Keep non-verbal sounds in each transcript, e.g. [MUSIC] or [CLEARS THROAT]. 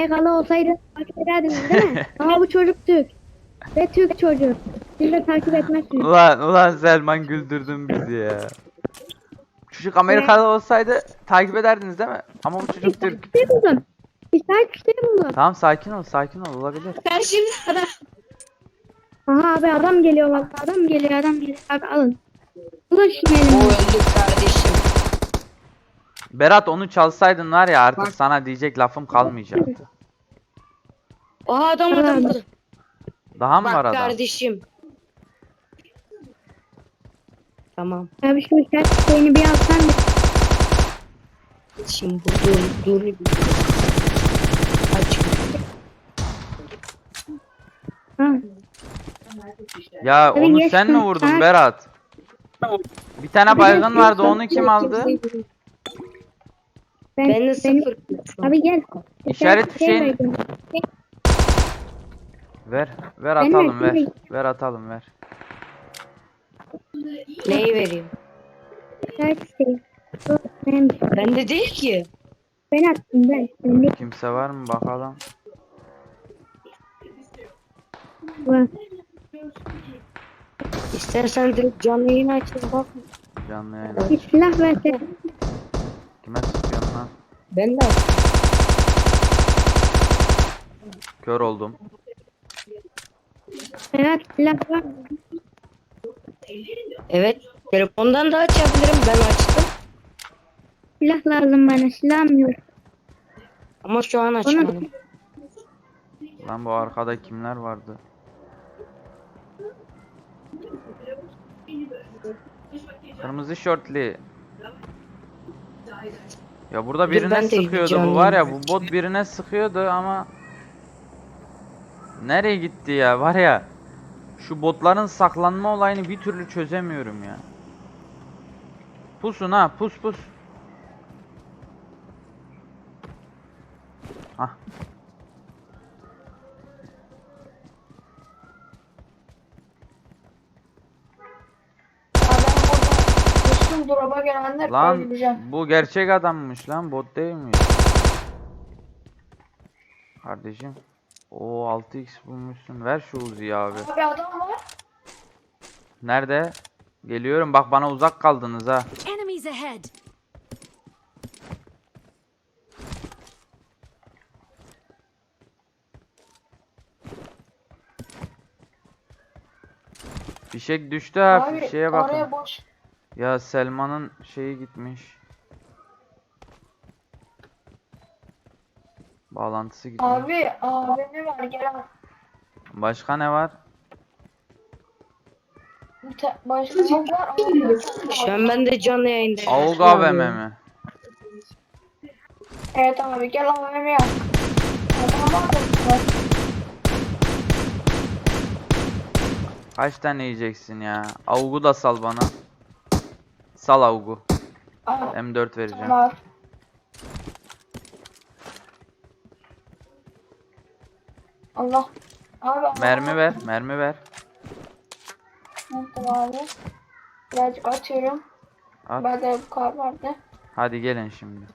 Amerikalı olsaydı takip ederdiniz değil mi? [LAUGHS] Ama bu çocuk Türk. Ve Türk çocuğu. Siz de takip etmezsiniz. Ulan ulan Selman güldürdün bizi ya. Çocuk Amerikalı olsaydı takip ederdiniz değil mi? Ama bu çocuk Türk. Bir buldum. Bir takipçi buldum. Tamam sakin ol sakin ol olabilir. Karşımda adam. Aha abi adam geliyor bak. Adam geliyor adam geliyor. Abi alın. Ulaşın O elimden. öldü kardeşim. Berat onu çalsaydın var ya artık Bak. sana diyecek lafım kalmayacaktı. Oha adam adam Adam. burada. Daha mı var Bak adam? kardeşim. Tamam. Abi şu işaret şeyini bir alsan da. Şimdi bu dur dur. Aç. Ha. Ya Abi onu sen mi vurdun sen- Berat? Bir tane baygın vardı onu kim aldı? Ben, Ben de sıfır. Abi gel. İşaret şey verdim. Ver ver Ben atalım ver. Ver atalım ver. Neyi vereyim? Şeyi. Bu benim. Bende değil ki. Ben attım ben. Ben de Kimse var mı bakalım. var. İstersen direkt canlı yayın açın bak. Canlı yayın. Bir silah verse. Kime sıkıyorsun lan? Ben de. Kör oldum. Berat silah var. mı? Evet. Telefondan da açabilirim. Ben açtım. Silah lazım bana. Silahım yok. Ama şu an açmadım. Lan bu arkada kimler vardı? Kırmızı şortli. Ya burada Dur, birine de sıkıyordu bu var ya bu bot birine sıkıyordu ama Nereye gitti ya var ya Şu botların saklanma olayını bir türlü çözemiyorum ya Pusun ha pus pus Hah Bütün drop'a gelenler Lan öldüreceğim. bu gerçek adammış lan bot değil mi? Kardeşim. O 6x bulmuşsun. Ver şu Uzi'yi abi. Abi adam var. Nerede? Geliyorum. Bak bana uzak kaldınız ha. Enemies ahead! Fişek düştü ha. Abi Fişeğe bakın. boş. Ya Selman'ın şeyi gitmiş. Bağlantısı gitmiş. Abi abi ne var gel al. Başka ne var? Bir ta- başka çok var Şu an ben de canlı yayındayım. Avuk AVM mi? Evet abi gel AVM yap. Adam var. Kaç tane yiyeceksin ya? Avuk'u da sal bana. Sal Avuk'u. Abi M4 vereceğim. var. Allah. Abi Mermi ver, mermi ver. Nasıl abi? Birazcık atıyorum. At. Bende bu kar vardı. Hadi gelin şimdi.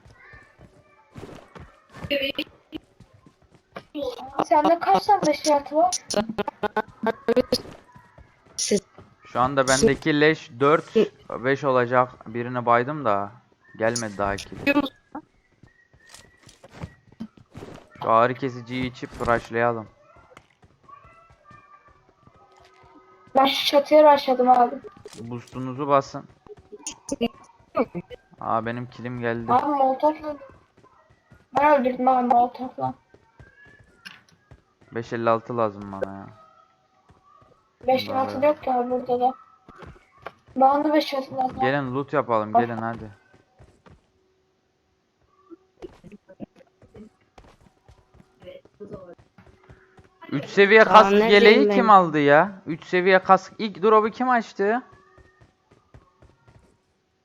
Sende kaç tane şart var? Şu anda bendeki leş 4 5 olacak. Birini baydım da gelmedi daha ki. Şu ağrı kesiciyi içip rushlayalım. Şu çatıya başladım abi. Boost'unuzu basın. Aa benim kilim geldi. Abi molotofla. Ben öldürdüm abi molotofla. 556 lazım bana ya. 5 Vallahi. altı yok ki abi burada da. Bana da 5 altı lazım. Gelin loot yapalım gelin hadi. Üç seviye Tamam, kask yeleği ben? kim aldı ya? 3 seviye kask ilk drop'u kim açtı?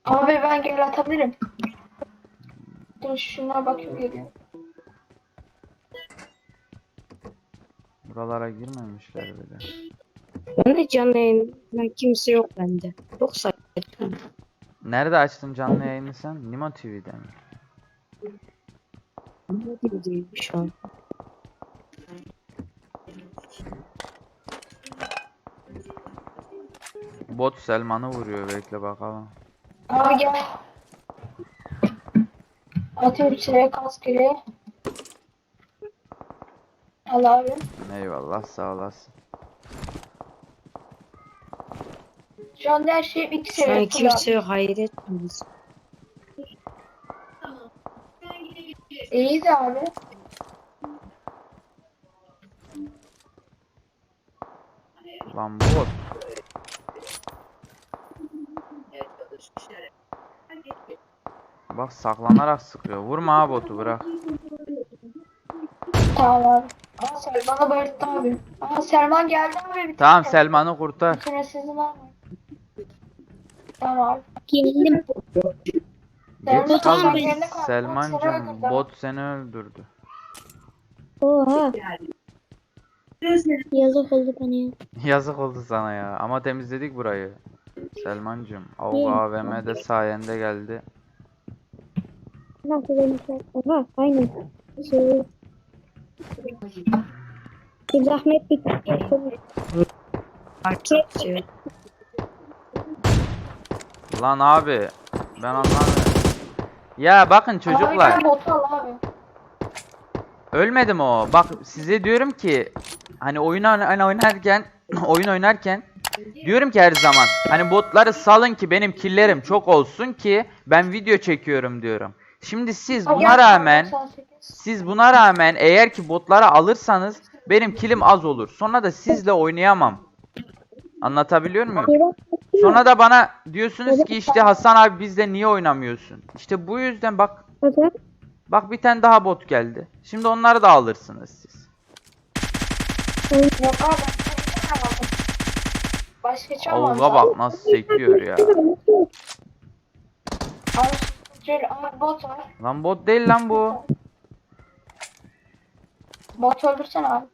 Abi ben geri atabilirim. Dur şuna bakayım geliyor. Buralara girmemişler bile. ben de canlı yayında kimse yok bende. Yoksa Nerede açtın canlı yayını sen? Nimo TV'de mi? değil şu an. Bot Selman'ı vuruyor bekle bakalım. Abi gel. Atayım şuraya kaskıyı. Al abi. Eyvallah sağ olasın. Şu anda her şey iki Şu an seviye. kimse yok hayret miyiz? İyi de abi. Lan bot. Bak saklanarak sıkıyor. Vurma ha botu bırak. Tamam abi. Aa Selman'ı bayılttı abi. Aa Selman geldi abi. Bir Tamam tane. Selman'ı kurtar. Sizin var mı? Tamam abi. Yenildim. Selman tamam, Selman Selmancım öldürdü. bot seni öldürdü. Oha. Yazık oldu bana ya. [LAUGHS] Yazık oldu sana ya ama temizledik burayı. Selmancım İyi. AVM de sayende geldi. Nasıl şey? Oha aynen. Şey. Bir zahmet bir Artık. Lan abi ben anlamıyorum. Ya bakın çocuklar botu al abi. ölmedi mi o? Bak size diyorum ki hani oyun hani oynarken [CLEARS THROAT] oyun oynarken diyorum ki her zaman hani botları salın ki benim killerim çok olsun ki ben video çekiyorum diyorum. Şimdi siz buna rağmen 98. Siz buna rağmen eğer ki botları alırsanız benim kilim az olur. Sonra da sizle oynayamam. Anlatabiliyor muyum? Sonra da bana diyorsunuz ki işte Hasan abi bizle niye oynamıyorsun? İşte bu yüzden bak bak bir tane daha bot geldi. Şimdi onları da alırsınız siz. Yok abi. Başka bak nasıl sekiyor ya. Şöyle abi bot var. Lan bot değil lan bu. Bot öldürsene abi.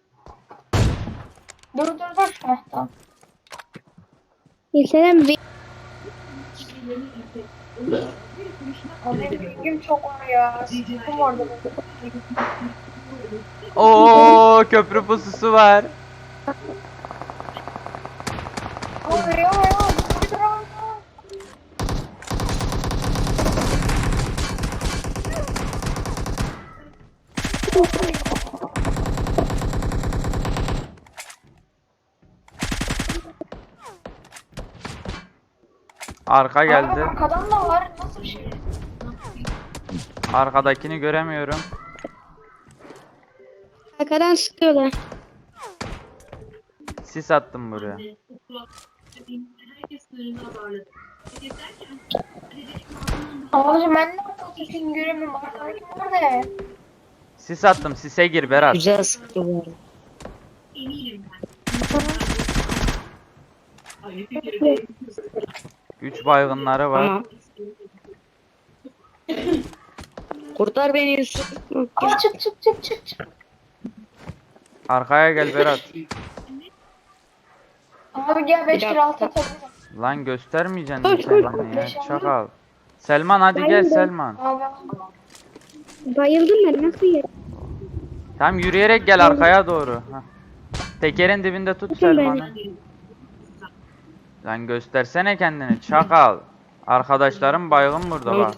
Dur dur dur. Heh tamam. İlsenem bir Abi bilgim çok var ya. Orada. Oo köprü pususu var. Abi ya ya. Dur dur abi. Arka geldi. arkadan da var. Nasıl bir şey? Arkadakini göremiyorum. arkadan sıkıyorlar. Sis attım buraya. Abicim ben ne yapayım göremiyorum. Arkadaki nerede? Sis attım. Sise gir Berat. Güzel sıktı bu arada. Güç baygınları var. Tamam. Kurtar beni Yusuf. Aa çık çık çık çık çık. Arkaya gel Berat. Abi gel 5 Bir kere dakika. atabilirim. Lan göstermeyeceksin kendini ya. Çakal. Selman hadi gel Bayıldım. Selman. Abi Bayıldım ben nasıl yer? Tam yürüyerek gel arkaya doğru. Tekerin dibinde tut Tutun Selman'ı. Lan göstersene kendini çakal. Arkadaşlarım baygın burada bak.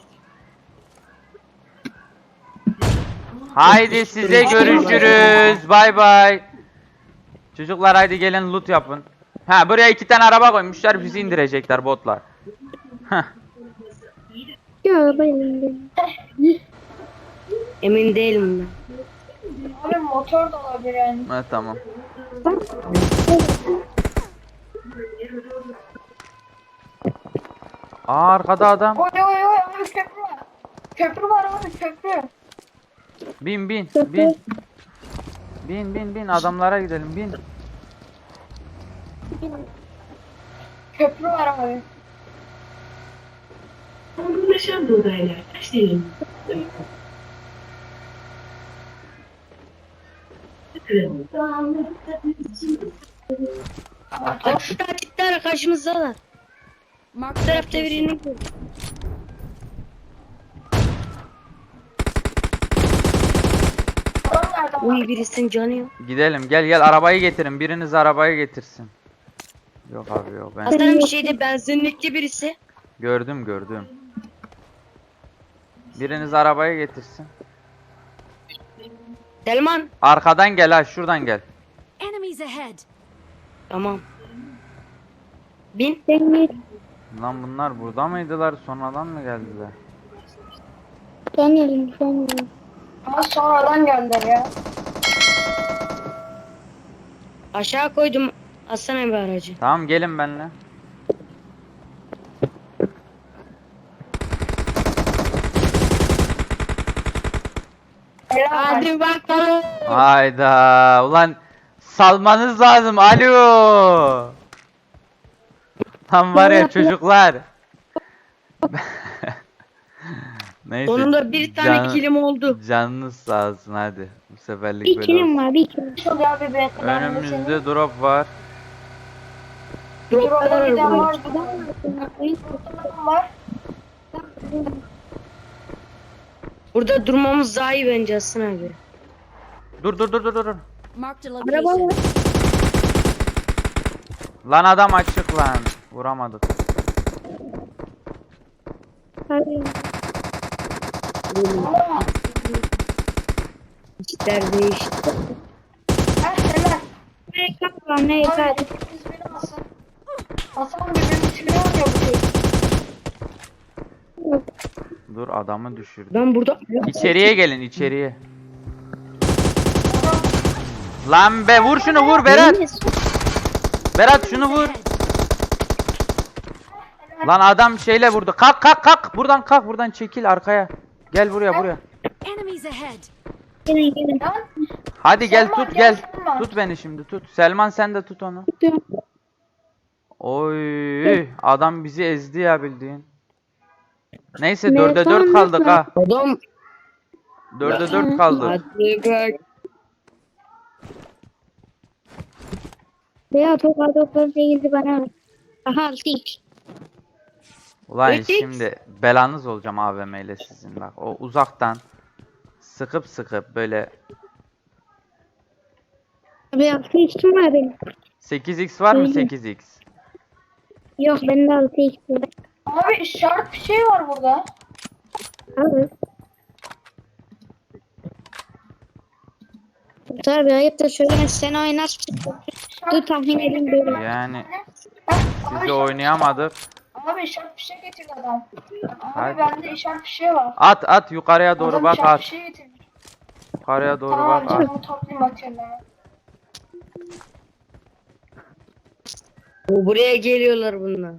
Haydi size görüşürüz. Bay bay. Çocuklar haydi gelin loot yapın. Ha buraya iki tane araba koymuşlar bizi indirecekler botlar. Heh. Ya bayıldım. Emin değilim ben. Abi motor da olabilir yani. Ha, tamam. Aa arkada adam. Oy oy oy abi köprü var. Köprü var abi köprü. Bin bin bin. Bin bin bin adamlara gidelim bin. Köprü var abi. Olgunlaşan buğdaylar kaç derin? Bakın. Bak şu taktikler karşımızdalar. Bu tarafta birini gördüm. Abi? Uy birisinin canı yok. Gidelim gel gel arabayı getirin biriniz arabayı getirsin. Yok abi yok ben Hasan'ın şeyde benzinlikli birisi. gördüm gördüm. Biriniz arabaya getirsin. Selman. Arkadan gel ha şuradan gel. Enemies ahead! Tamam. Bin. Demir. Lan bunlar burada mıydılar sonradan mı geldiler? Yerim son yerim. Ama sonradan gönder ya. Aşağı koydum Hasan abi aracı. Tamam gelin benimle. Hadi bakalım. Hayda ulan salmanız lazım alo. Tam var ya çocuklar. [LAUGHS] Neyse. Sonunda bir tane can- kilim oldu. Canınız sağ olsun hadi. Bu seferlik Bir böyle kilim olsun. var bir kilim. Çok ya bir ben. Önümüzde drop var. Drop'a giden var. Adam var. Burada durmamız daha iyi bence Hasan abi. Dur dur dur dur dur. Marked a Araba location. var. Lan adam açık lan. Vuramadık. Hadi. İşler değişti. Ha. Ne kap var ne Abi kap. hepimiz bir alsın. Hasan bu çocuk. Dur adamı düşürdü. Ben burada İçeriye gelin içeriye. Lan be vur şunu vur Berat. Berat şunu vur. Lan adam şeyle vurdu. Kalk kalk kalk. Buradan kalk buradan çekil arkaya. Gel buraya buraya. Hadi gel Selman, tut gel. Tut beni şimdi tut. Selman sen de tut onu. Oy adam bizi ezdi ya bildiğin. Neyse Ne 4'e 4 sandık kaldık ha. adam 4'e 4 kaldık. hadi bak. Veya top adokları değildi bana. Aha dik. Ulan Peki. şimdi belanız olacağım AVM ile sizin bak. O uzaktan sıkıp sıkıp böyle Abi içtim var benim. 8x var mı Öyle. 8x? Yok bende altı içtim. Abi işaret bir şey var burada. Abi. Tabii ayıp da söyleme sen oynarsın. Dur tahmin edin böyle. Yani abi, de oynayamadık. abi işaret bir şey getirdi adam. Hadi. Abi bende işaret bir şey var. At at yukarıya doğru Adam bak at. şey getirmiş. Yukarıya doğru Tamam bak at. canımı toplayayım atıyorum ben. O buraya geliyorlar bunlar.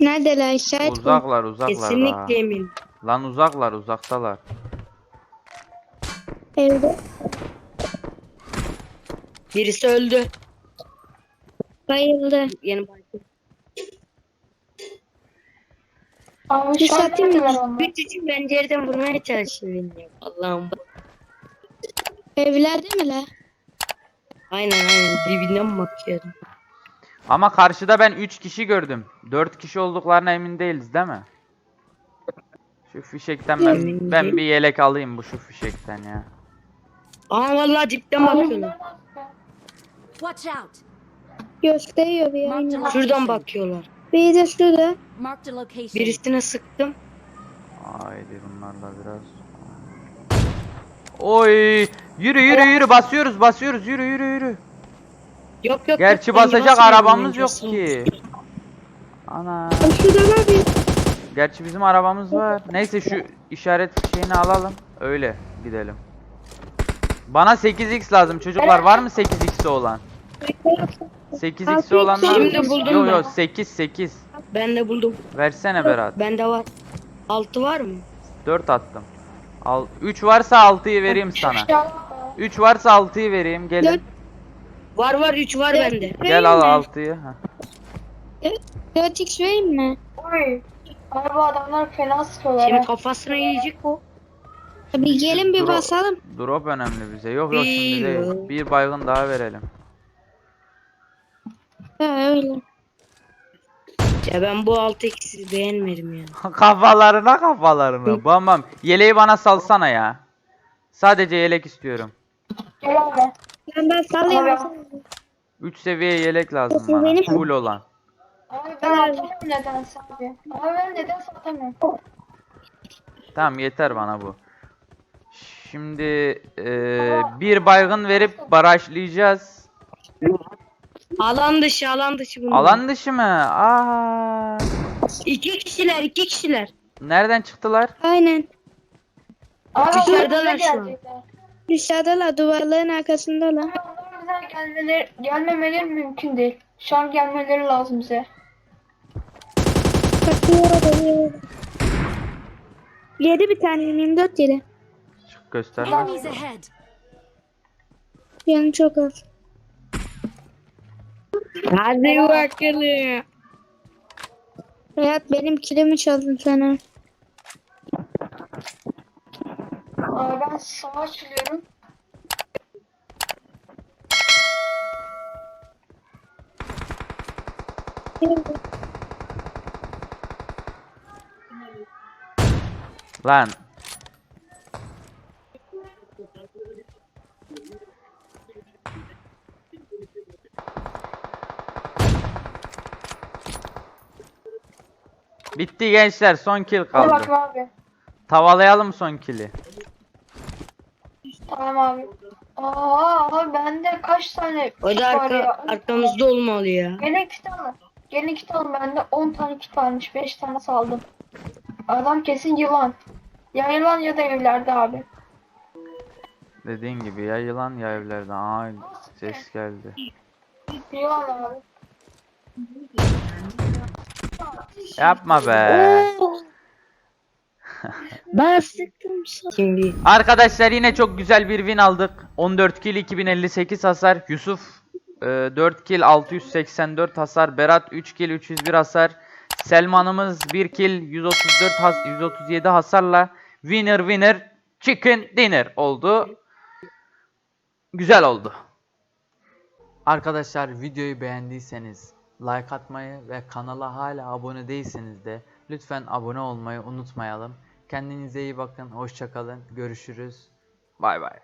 Nerede la işaret bu? Uzaklar uzaklar. Kesinlikle emin. Lan uzaklar uzaktalar. Evde. Birisi öldü. Bayıldı. Yeni başladı. Bir satayım mı? Küçücük pencereden vurmaya çalışıyor beni. Allah'ım. Evlerde mi la? Aynen aynen dibinden bakıyorum. Ama karşıda ben 3 kişi gördüm. 4 kişi olduklarına emin değiliz değil mi? Şu fişekten ben, Emin ben değilim. bir yelek alayım bu şu fişekten ya. Aa vallahi dipten bakıyorlar. Watch out! Gösteriyor bir Marked a aynen. Şuradan bakıyorlar. Bir de şurada. Marked a location. Birisine sıktım. Haydi bunlarla biraz. Oy! Yürü yürü yürü basıyoruz basıyoruz yürü yürü yürü. Yok yok. Gerçi yok, basacak basmıyorum arabamız yok ki. Ana. Şurada var bir. Gerçi bizim arabamız var. Neyse şu işaret şeyini alalım. Öyle gidelim. Bana 8x lazım çocuklar. Var mı 8x'i olan? 8x'i olan var mı? Şimdi buldum Yo ben. yo 8 8. Ben de buldum. Versene Berat. Bende var. Altı var mı? 4 attım. Al 3 varsa 6'yı vereyim sana. İnşallah. 3 varsa 6'yı vereyim. Gelin. Var var 3 var bende. Gel al 6'yı. 4x vereyim mi? Oy. Abi bu adamlar fena sıkıyorlar. Şimdi ha. kafasına yiyecek o. Bir gelin bir Drop- basalım. Drop önemli bize. Yok yok şimdi Değil. Bir baygın daha verelim. Ha öyle. Ya ben bu altı ikisi beğenmedim ya. [LAUGHS] kafalarına kafalarına. Bam bam. Yeleği bana salsana ya. Sadece yelek istiyorum. Gel abi. Ben ben basalım. 3 seviye yelek lazım Peki, bana. benim- Full olan. Abi ben atamıyorum nedense abi. Abi ben nedense atamıyorum. Tamam yeter bana bu. Şimdi eee, bir baygın verip barajlayacağız. Alan dışı alan dışı bunlar. Alan dışı mı? Aa. İki kişiler iki kişiler. Nereden çıktılar? Aynen. Dışarıdalar şu an. gelecekler. Dışarıdalar duvarların arkasındalar. Bize gelmeleri, gelmemeleri mümkün değil. Şu an gelmeleri lazım bize. Bakıyor. Yedi bir tane 24 yedi. Çık göster. Enemies ahead. Yani çok az. Hadi bakalım. Hayat benim kilimi çaldın sana. Abi ben sağa açılıyorum. Lan. Bitti gençler son kill Hadi kaldı. bakayım abi. Tavalayalım son kill'i. Tamam abi. Aa abi bende kaç tane O da var arka, ya? arkamızda olmalı ya. Gelin kit alın. Gelin kit alın. Bende 10 tane kit varmış. 5 tane saldım. Adam kesin yılan. Ya yılan ya da evlerde abi. Dediğin gibi ya yılan ya evlerden. Aa ses geldi. Yılan abi. Yapma be. Ben sıktım. Şimdi Arkadaşlar yine çok güzel bir win aldık. 14 kill 2058 hasar. Yusuf e, 4 kill 684 hasar. Berat 3 kill 301 hasar. Selman'ımız 1 kill 134 has 137 hasarla winner winner chicken dinner oldu. Güzel oldu. Arkadaşlar videoyu beğendiyseniz like atmayı ve kanala hala abone değilseniz de lütfen abone olmayı unutmayalım. Kendinize iyi bakın. Hoşçakalın. Görüşürüz. Bay bay.